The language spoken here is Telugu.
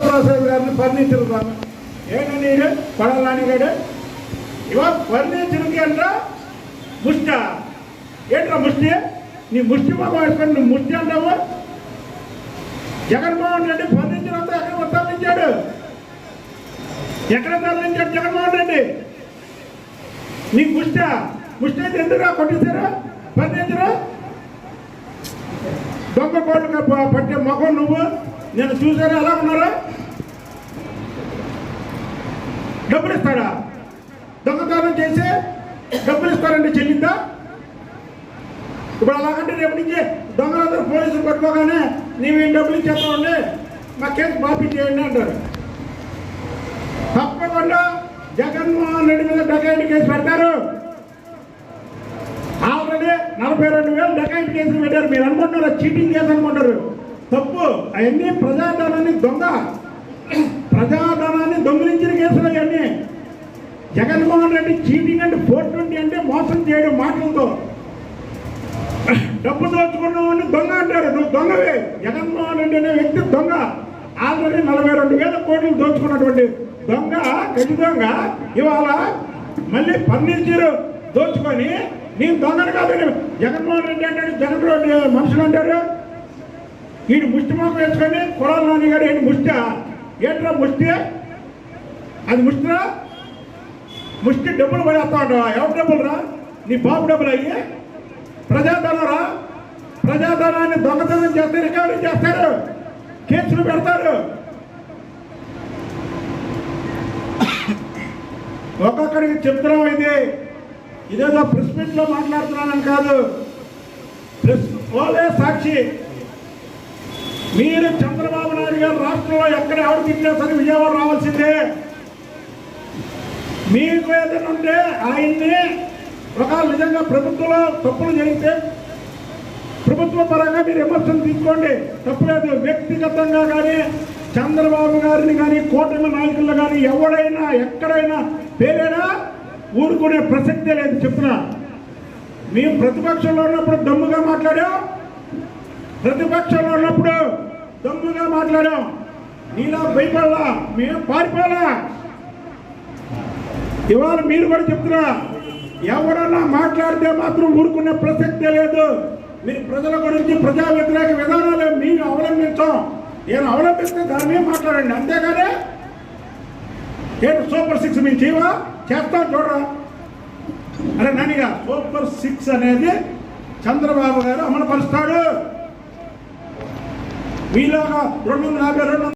ప్రసాద్ గారిని ఫర్నిచర్ ఏంటండి ఈయన? కొడాలని గారు ఇవా ఫర్నిచర్కి అంట ముష్ట. ఏంట్రా ముష్టి? నీ ముష్టి మొక్క వేసుకొని నువ్వు ముష్టి అంటావు? జగన్మోహన్ రెడ్డి ఫర్నిచర్ అంతా ఎక్కడ తరలించాడు? ఎక్కడ తరలించాడు జగన్మోహన్ రెడ్డి? నీ ముష్ట. ముష్టి అయితే ఎందుకురా కొట్టేశారు? ఫర్నిచరు? దొంగ కోట్లు పట్టే మొఖం నువ్వు? నేను చూసాను ఎలా ఉన్నారా? డబ్బులు ఇస్తాడా దొంగతనం చేసి డబ్బులు ఇస్తారండి. చెల్లిందా? ఇప్పుడు అలాగంటే రేపు నుంచి దొంగలందరూ పోలీసులు పట్టుకోగానే నీవేం డబ్బులు ఇచ్చేస్తామండి మా కేసు మాఫీ చేయండి అంటారు. తప్పకుండా జగన్మోహన్ రెడ్డి మీద డకాయిట్ కేసు పెడతారు. ఆల్రెడీ నలభై రెండు వేలు డకాయిట్ కేసులు పెట్టారు. మీరు అనుకుంటున్నారు? చీటింగ్ కేసు అనుకుంటారు తప్పు. అవన్నీ ప్రజాధనాన్ని దొంగ. ప్రజాధనాన్ని దొంగిలించిన కేసులు అవన్నీ. జగన్మోహన్ రెడ్డి చీటింగ్ అంటే ఫోర్ ట్వంటీ అంటే మోసం చేయడం మాటలతో. డబ్బు దోచుకున్నామని దొంగ అంటారు. నువ్వు దొంగవే. జగన్మోహన్ రెడ్డి అనే వ్యక్తి దొంగ. ఆల్రెడీ నలభై రెండు వేల కోట్లు దోచుకున్నటువంటి దొంగ గది దొంగ ఇవాళ మళ్ళీ పన్నీరు దోచుకొని నేను దొంగను కాదు జగన్మోహన్ రెడ్డి అంటాడు జగన్ రెడ్డి మనుషులు అంటారు. ఈయన ముష్టి మొక్క వేసుకొని కులాల నాని గారు ఏంటి ముష్ట. ఏంట్రా ముష్టి? అది ముష్టిరా? ముష్టి డబ్బులు పడేస్తా ఉంటావా ఎవరి డబ్బులు రా నీ బాబు డబ్బులు అయ్యి. ప్రజాధనరా ప్రజాధనాన్ని దొంగతనం చేస్తే రికవరీ చేస్తారు. కేసులు పెడతారు. ఒక్కొక్కరికి చెప్తున్నాం ఇది. ఇదేదో ప్రెస్ మీట్లో మాట్లాడుతున్నానని కాదు. ప్రెస్ ఓలే సాక్షి. మీరు చంద్రబాబు నాయుడు గారు రాష్ట్రంలో ఎక్కడ ఎవరు తిట్టినా సరే విజయవాడ రావాల్సిందే. మీకు ఏదైనా ఉంటే ఆయన్ని ఒకవేళ నిజంగా ప్రభుత్వంలో తప్పులు జరిగితే ప్రభుత్వ పరంగా మీరు విమర్శలు తీసుకోండి. తప్పులేదు వ్యక్తిగతంగా కానీ చంద్రబాబు గారిని కానీ కూటమి నాయకులు కానీ ఎవడైనా ఎక్కడైనా పేరైనా? ఊరుకునే ప్రసక్తే లేదు. చెప్తున్నా మేము ప్రతిపక్షంలో ఉన్నప్పుడు దమ్ముగా మాట్లాడాం. ప్రతిపక్షంలో ఉన్నప్పుడు దొంగగా మాట్లాడాం. నీలా భయపడలా మేము పారిపోలా. ఇవాళ మీరు కూడా చెప్తున్నా ఎవరన్నా మాట్లాడితే మాత్రం ఊరుకునే ప్రసక్తే లేదు. మీరు ప్రజల గురించి ప్రజా వ్యతిరేక విధానాలు మీరు అవలంబించాం. నేను అవలంబిస్తే దాని మీద మాట్లాడండి. అంతేగానే ఏంటి సూపర్ సిక్స్ మేము చేయవా చేస్తాం చూడరా. అరే నానిగా సూపర్ సిక్స్ అనేది చంద్రబాబు గారు అమలుపరుస్తాడు. మీలాగా రెండు వందల యాభై రెండు